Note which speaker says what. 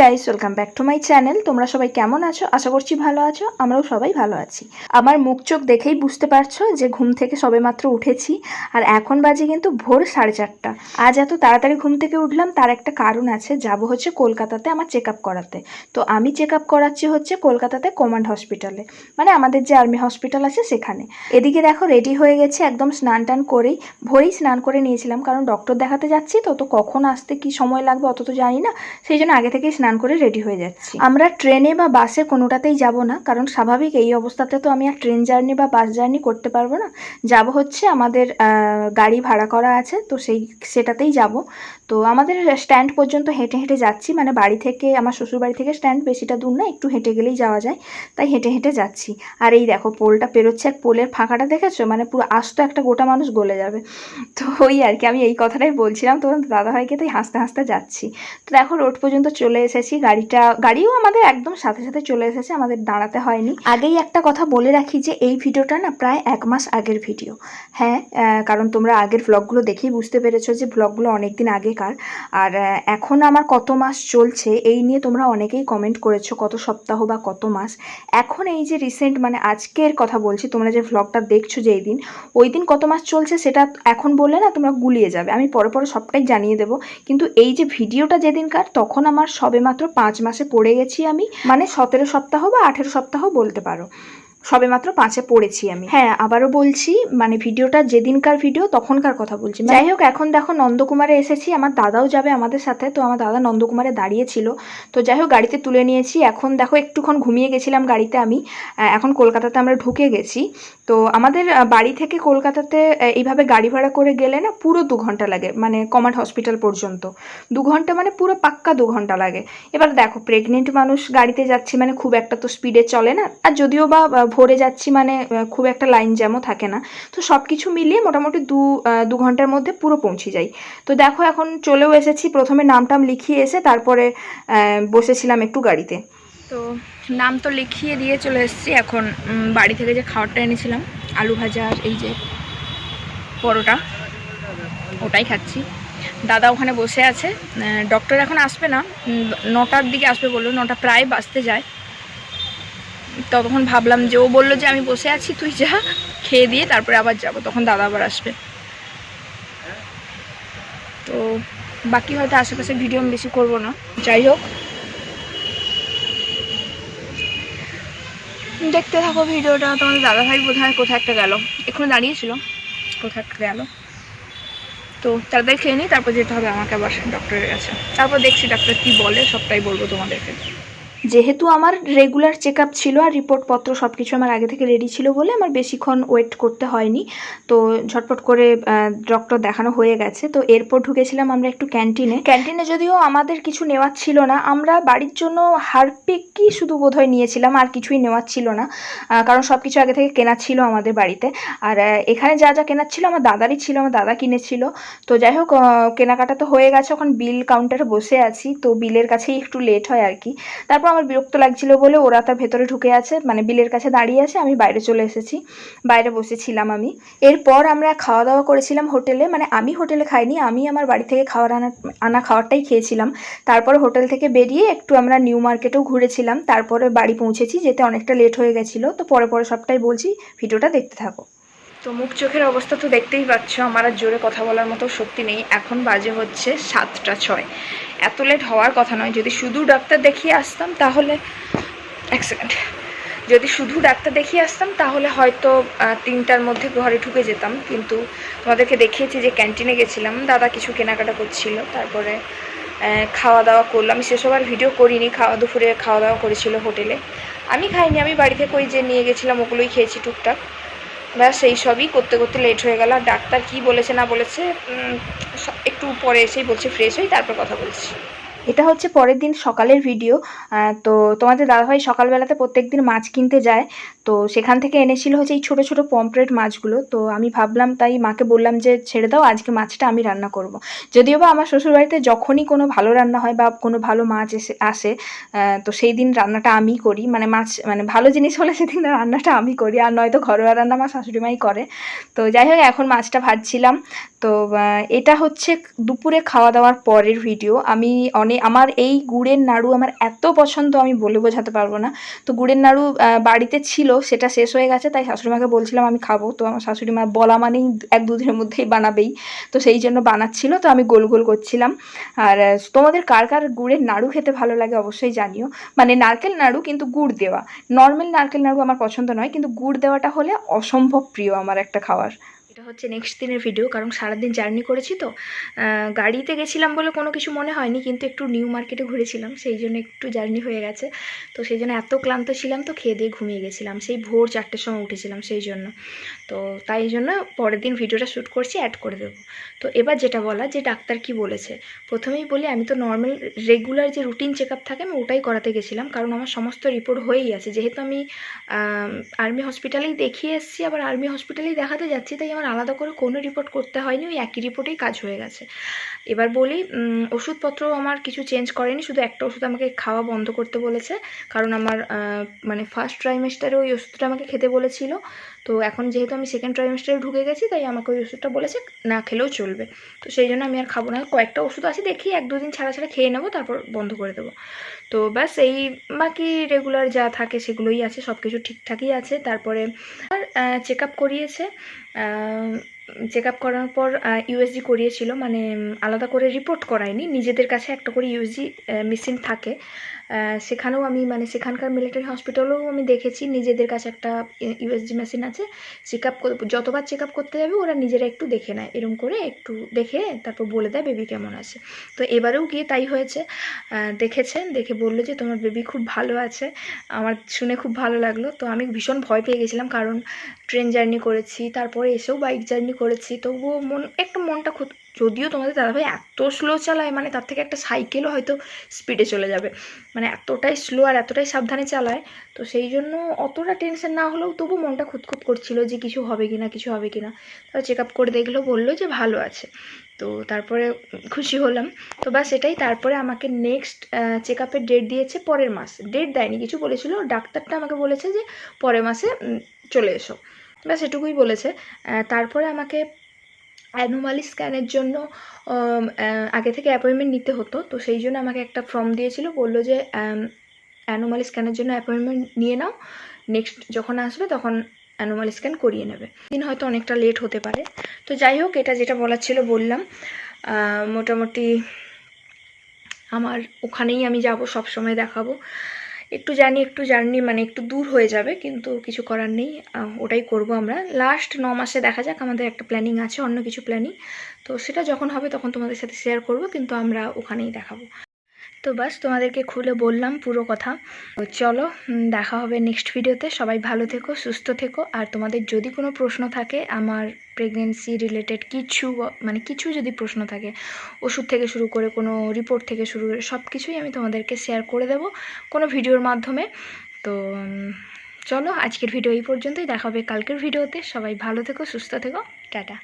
Speaker 1: Guys welcome back to my channel তোমরা সবাই কেমন আছো? আশা করছি ভালো আছো, আমরাও সবাই ভালো আছি। আমার মুখ চোখ দেখেই বুঝতে পারছ যে ঘুম থেকে সবেমাত্র উঠেছি, আর এখন বাজে কিন্তু ভোর সাড়ে চারটা। আজ এত তাড়াতাড়ি ঘুম থেকে উঠলাম, তার একটা কারণ আছে, যাব হচ্ছে কলকাতাতে আমার চেক আপ করাতে। তো আমি চেক আপ করাচ্ছি হচ্ছে কলকাতাতে কমান্ড হসপিটালে মানে আমাদের যে আর্মি হসপিটাল আছে সেখানে। এদিকে দেখো রেডি হয়ে গেছে, একদম স্নান টান করেই। ভোরেই স্নান করে নিয়েছিলাম, কারণ ডক্টর দেখাতে যাচ্ছি তো তো কখন আসতে কি সময় লাগবে অত তো জানি না। সেই জন্য আগে থেকেই স্নান করে রেডি হয়ে যাচ্ছি। আমরা ট্রেনে বা বাসে কোনোটাতেই যাব না, কারণ স্বাভাবিক এই অবস্থাতে তো আমি আর ট্রেন জার্নি বা বাস জার্নি করতে পারব না। যাব হচ্ছে আমাদের গাড়ি ভাড়া করা আছে, তো সেই, সেটাতেই যাব। তো আমাদের স্ট্যান্ড পর্যন্ত হেঁটে হেঁটে যাচ্ছি মানে বাড়ি থেকে, আমার শ্বশুর বাড়ি থেকে স্ট্যান্ড বেশিটা দূর না, একটু হেঁটে গেলেই যাওয়া যায়, তাই হেঁটে হেঁটে যাচ্ছি। আর এই দেখো, পোলটা পেরোচ্ছে, আর পোলের ফাঁকাটা দেখেছ? মানে পুরো আস্ত একটা গোটা মানুষ গলে যাবে। তো ওই আর কি, আমি এই কথাটাই বলছিলাম তো দাদাভাইকে, তাই হাসতে হাসতে যাচ্ছি। তো দেখো, রোড পর্যন্ত চলে এসেছি। গাড়িটা, গাড়িও আমাদের একদম সাথে সাথে চলে এসেছে, আমাদের দাঁড়াতে হয়নি। আগেই একটা কথা বলে রাখি যে, এই ভিডিওটা না প্রায় এক মাস আগের ভিডিও। হ্যাঁ কারণ তোমরা আগের ভ্লগগুলো দেখেই বুঝতে পেরেছ যে ভ্লগগুলো অনেক দিন আগেকার। আর এখন আমার কত মাস চলছে, এই নিয়ে তোমরা অনেকেই কমেন্ট করেছ, কত সপ্তাহ বা কত মাস। এখন এই যে রিসেন্ট মানে আজকের কথা বলছি, তোমরা যে ভ্লগটা দেখছ যে এই দিন, ওই দিন কত মাস চলছে সেটা এখন বললে না তোমরা গুলিয়ে যাবে। আমি পরে পরে সবটাই জানিয়ে দেবো। কিন্তু এই যে ভিডিওটা যেদিনকার, তখন আমার সবেমাত্র পাঁচ মাসে পড়ে গেছি আমি। মানে সতেরো সপ্তাহ বা আঠেরো সপ্তাহ বলতে পারো। সবেমাত্র পাঁচে পড়েছি আমি। হ্যাঁ আবারও বলছি মানে ভিডিওটা যেদিনকার ভিডিও তখনকার কথা বলছি। যাই হোক এখন দেখো নন্দকুমারে এসেছি আমার দাদাও যাবে আমাদের সাথে তো আমার দাদা নন্দকুমারে দাঁড়িয়েছিল। তো যাই হোক গাড়িতে তুলে নিয়েছি। এখন দেখো একটুক্ষণ ঘুমিয়ে গেছিলাম গাড়িতে আমি। এখন কলকাতাতে আমরা ঢুকে গেছি। তো আমাদের বাড়ি থেকে কলকাতাতে এইভাবে গাড়ি ভাড়া করে গেলে না পুরো দু ঘণ্টা লাগে মানে কমান্ড হসপিটাল পর্যন্ত। দু ঘণ্টা মানে পুরো পাক্কা দু ঘণ্টা লাগে। এবার দেখো প্রেগনেন্ট মানুষ গাড়িতে যাচ্ছে মানে খুব একটা তো স্পিডে চলে না। আর যদিও বা ভোরে যাচ্ছি মানে খুব একটা লাইন জ্যামও থাকে না। তো সব কিছু মিলিয়ে মোটামুটি দু দু ঘণ্টার মধ্যে পুরো পৌঁছে যাই। তো দেখো এখন চলেও এসেছি, প্রথমে নামটাম লিখিয়ে এসে তারপরে বসেছিলাম একটু গাড়িতে। তো নাম তো লিখিয়ে দিয়ে চলে এসেছি। এখন বাড়ি থেকে যে খাবারটা এনেছিলাম, আলু ভাজা এই যে পরোটা, ওটাই খাচ্ছি। দাদা ওখানে বসে আছে। ডক্টর এখন আসবে না। নটার দিকে আসবে বলল, নটা প্রায় বাজতে যায়। তখন ভাবলাম যে ও বলল যে আমি বসে আছি, তুই যা, খেয়ে দিয়ে তারপরে আবার যাব। তখন দাদা আবার আসবে। তো বাকি হয়তো আশেপাশে ভিডিও আমি বেশি করব না। যাই হোক। দেখতে থাকো ভিডিওটা, তোমাদের দাদাভাই বোধ হয় কোথায় একটা গেল। এখানে দাঁড়িয়েছিল, কোথায় একটা গেল। তো তাড়াতাড়ি খেয়ে নিই, তারপর যেতে হবে আমাকে আবার ডক্টরের কাছে। তারপর দেখছি ডাক্তার কি বলে, সবটাই বলব তোমাদেরকে। যেহেতু আমার রেগুলার চেক আপ ছিল আর রিপোর্টপত্র সব কিছু আমার আগে থেকে রেডি ছিল বলে আমার বেশিক্ষণ ওয়েট করতে হয়নি। তো ঝটপট করে ডক্টর দেখানো হয়ে গেছে। তো এরপর ঢুকেছিলাম আমরা একটু ক্যান্টিনে ক্যান্টিনে যদিও আমাদের কিছু নেওয়ার ছিল না, আমরা বাড়ির জন্য হারপিকই শুধু বোধহয় নিয়েছিলাম, আর কিছুই নেওয়ার ছিল না। কারণ সব কিছু আগে থেকে কেনা ছিল আমাদের বাড়িতে। আর এখানে যা যা কেনার ছিল আমার দাদারই ছিল, আমার দাদা কিনেছিল। তো যাই হোক কেনাকাটা তো হয়ে গেছে, এখন বিল কাউন্টারে বসে আছি। তো বিলের কাছেই একটু লেট হয় আর কি। তারপর আমার বিরক্ত লাগছিল বলে ওরা তার ভেতরে ঢুকে আছে মানে বিলের কাছে দাঁড়িয়ে আছে, আমি বাইরে চলে এসেছি, বাইরে বসেছিলাম আমি। এরপর আমরা খাওয়া দাওয়া করেছিলাম হোটেলে মানে আমি হোটেলে খাইনি, আমি আমার বাড়ি থেকে খাওয়ার আনা আনা খাওয়ারটাই খেয়েছিলাম। তারপরে হোটেল থেকে বেরিয়ে একটু আমরা নিউ মার্কেটেও ঘুরেছিলাম, তারপরে বাড়ি পৌঁছেছি, যেতে অনেকটা লেট হয়ে গেছিল, তো পরে পরে সবটাই বলছি, ভিডিওটা দেখতে থাকো। তো মুখ চোখের অবস্থা তো দেখতেই পাচ্ছ, আমার আর জোরে কথা বলার মতো শক্তি নেই, এখন বাজে হচ্ছে সাতটা ছয়। এত লেট হওয়ার কথা নয়। যদি শুধু ডাক্তার দেখিয়ে আসতাম, তাহলে এক সেকেন্ড যদি শুধু ডাক্তার দেখিয়ে আসতাম, তাহলে হয়তো তিনটার মধ্যে ঘরে ঢুকে যেতাম। কিন্তু তোমাদেরকে দেখিয়েছি যে ক্যান্টিনে গেছিলাম। দাদা কিছু কেনাকাটা করছিল, তারপরে খাওয়া দাওয়া করলাম আমি সেসব আর ভিডিও করিনি। খাওয়া দুপুরে খাওয়া দাওয়া করেছিল হোটেলে আমি খাইনি। আমি বাড়ি থেকে ওই যে নিয়ে গেছিলাম, ওগুলোই খেয়েছি টুকটাক। ব্যাস এই সবই করতে করতে লেট হয়ে গেল। আর ডাক্তার কি বলেছে না বলেছে একটু পরে এসেই বলছে ফ্রেশ হই তারপর কথা বলছি। এটা হচ্ছে পরের দিন সকালের ভিডিও তো তোমাদের দাদাভাই সকালবেলাতে প্রত্যেক দিন মাছ কিনতে যায়, তো সেখান থেকে এনেছিল হচ্ছে এই ছোটো ছোটো পমপ্লেট মাছগুলো, তো আমি ভাবলাম তাই মাকে বললাম যে ছেড়ে দাও, আজকে মাছটা আমি রান্না করব। যদিও বা আমার শ্বশুরবাড়িতে যখনই কোনো ভালো রান্না হয় বা কোনো ভালো মাছ এসে, আসে তো সেই দিন রান্নাটা আমি করি মানে মাছ মানে ভালো জিনিস হলে সেদিন রান্নাটা আমি করি, আর নয়তো ঘরোয়া রান্না আমার শাশুড়ি মাই করে তো যাই হোক, এখন মাছটা ভাজছিলাম তো এটা হচ্ছে দুপুরে খাওয়া দাওয়ার পরের ভিডিও আমি অনেক আমার এই গুড়ের নাড়ু আমার এত পছন্দ, আমি বলে বোঝাতে পারব না। তো গুড়ের নাড়ু বাড়িতে ছিল, সেটা শেষ হয়ে গেছে, তাই শাশুড়িমাকে বলছিলাম, আমি খাব। তো আমার শাশুড়ি মা বলা মানেই এক দুদিনের মধ্যেই বানাবেই। তো সেই জন্য বানাচ্ছিল, তো আমি গোল গোল করছিলাম। আর, তোমাদের কার কার গুড়ের নাড়ু খেতে ভালো লাগে অবশ্যই জানিও। মানে নারকেল নাড়ু, কিন্তু গুড় দেওয়া। নর্মাল নারকেল নাড়ু আমার পছন্দ নয়, কিন্তু গুড় দেওয়াটা হলে অসম্ভব প্রিয় আমার একটা এটা হচ্ছে নেক্সট দিনের ভিডিও কারণ সারাদিন জার্নি করেছি তো। গাড়িতে গেছিলাম বলে কোনো কিছু মনে হয়নি, কিন্তু একটু নিউ মার্কেটে ঘুরেছিলাম, সেই জন্য একটু জার্নি হয়ে গেছে। তো সেই জন্য এত ক্লান্ত ছিলাম তো খেয়ে দিয়ে ঘুমিয়ে গেছিলাম, সেই ভোর চারটের সময় উঠেছিলাম সেই জন্য। তো তাই জন্য পরের দিন ভিডিওটা শ্যুট করছি অ্যাড করে দেবো। তো এবার যেটা বলা যে ডাক্তার কি বলেছে, প্রথমেই বলি আমি তো নর্মাল রেগুলার যে রুটিন চেক আপ থাকে, আমি ওটাই করাতে গেছিলাম, কারণ আমার সমস্ত রিপোর্ট হয়েই আছে। যেহেতু আমি আর্মি হসপিটালেই দেখিয়ে এসেছি, আবার আর্মি হসপিটালেই দেখাতে যাচ্ছি, তাই আমার আলাদা করে কোনো রিপোর্ট করতে হয়নি, ওই একই রিপোর্টেই কাজ হয়ে গেছে। এবার বলি ওষুধপত্র আমার কিছু চেঞ্জ করেনি, শুধু একটা ওষুধ আমাকে খাওয়া বন্ধ করতে বলেছে, কারণ আমার মানে ফার্স্ট ট্রাইমেস্টারে ওই ওষুধটা আমাকে খেতে বলেছিল। তো এখন যেহেতু আমি সেকেন্ড ট্রাইমেস্টারে ঢুকে গেছি, তাই আমাকে ওই ওষুধটা বলেছে না খেলেও চলবে। তো সেই জন্য আমি আর খাব না। কয়েকটা ওষুধ আছে, দেখি এক দুদিন ছাড়া ছাড়া খেয়ে নেব, তারপর বন্ধ করে দেবো। তো ব্যাস এই বাকি রেগুলার যা থাকে সেগুলোই আছে সব কিছু ঠিকঠাকই আছে। তারপরে আর চেক আপ করিয়েছে। চেক আপ করানোর পর ইউএসজি করিয়েছিল মানে আলাদা করে রিপোর্ট করায়নি। নিজেদের কাছে একটা করে ইউএসজি মেশিন থাকে। সেখানেও আমি মানে সেখানকার মিলিটারি হসপিটালেও আমি দেখেছি, নিজেদের কাছে একটা ইউএসজি মেশিন আছে চেক আপ যতবার চেক আপ করতে যাবে, ওরা নিজেরা একটু দেখে নেয়, এরম করে একটু দেখে তারপর বলে দেয় বেবি কেমন আছে। তো এবারেও গিয়ে তাই হয়েছে দেখেছেন দেখে বলল যে তোমার বেবি খুব ভালো আছে, আমার শুনে খুব ভালো লাগল। তো আমি ভীষণ ভয় পেয়ে গেছিলাম, কারণ ট্রেন জার্নি করেছি, তারপরে এসেও বাইক জার্নি করেছি, তবুও মন, একটু মনটা খুব যদিও তোমাদের দাদাভাই এত স্লো চালায় মানে তার থেকে একটা সাইকেলও হয়তো স্পিডে চলে যাবে। মানে এতটাই স্লো আর এতটাই সাবধানে চালায়, তো সেই জন্য অতটা টেনশন না হলেও তবু মনটা খুঁতখুত করছিল যে কিছু হবে কি না কিছু হবে কি না তারপর চেক আপ করে দেখল, বলল যে ভালো আছে। তো তারপরে খুশি হলাম। তো বাস এটাই, তারপরে আমাকে নেক্সট চেক আপের ডেট দিয়েছে পরের মাস। ডেট দেয়নি, কিছু বলেছিল। ডাক্তারটা আমাকে বলেছে যে পরের মাসে চলে এসো। ব্যাস এটুকুই বলেছে। তারপরে আমাকে অ্যানোমালি স্ক্যানের জন্য আগে থেকে অ্যাপয়েন্টমেন্ট নিতে হতো। তো সেই জন্য আমাকে একটা ফর্ম দিয়েছিল, বলল যে অ্যানোমালি স্ক্যানের জন্য অ্যাপয়েন্টমেন্ট নিয়ে নাও। নেক্সট যখন আসবে তখন অ্যানোমালি স্ক্যান করিয়ে নেবে। দিন হয়তো অনেকটা লেট হতে পারে। তো যাই হোক, এটা যেটা বলার ছিল বললাম। মোটামুটি আমার ওখানেই আমি যাব সব সময় দেখাবো। একটু জানি, একটু জার্নি মানে একটু দূর হয়ে যাবে, কিন্তু কিছু করার নেই ওটাই করব আমরা। লাস্ট ন মাসে দেখা যাক, আমাদের একটা প্ল্যানিং আছে, অন্য কিছু প্ল্যানিং তো সেটা যখন হবে তখন তোমাদের সাথে শেয়ার করব, কিন্তু আমরা ওখানেই দেখাবো। তো বাস তোমাদেরকে খুলে বললাম পুরো কথা। তো চলো দেখা হবে নেক্সট ভিডিওতে সবাই ভালো থেকো, সুস্থ থেকো। আর তোমাদের যদি কোনো প্রশ্ন থাকে, আমার প্রেগনেন্সি রিলেটেড কিছু মানে কিছু যদি প্রশ্ন থাকে, ওষুধ থেকে শুরু করে, কোনো রিপোর্ট থেকে শুরু করে সব কিছুই আমি তোমাদেরকে শেয়ার করে দেব কোনো ভিডিওর মাধ্যমে। তো চলো, আজকের ভিডিও এই পর্যন্তই। দেখা হবে কালকের ভিডিওতে সবাই ভালো থেকো, সুস্থ থেকো। টাটা।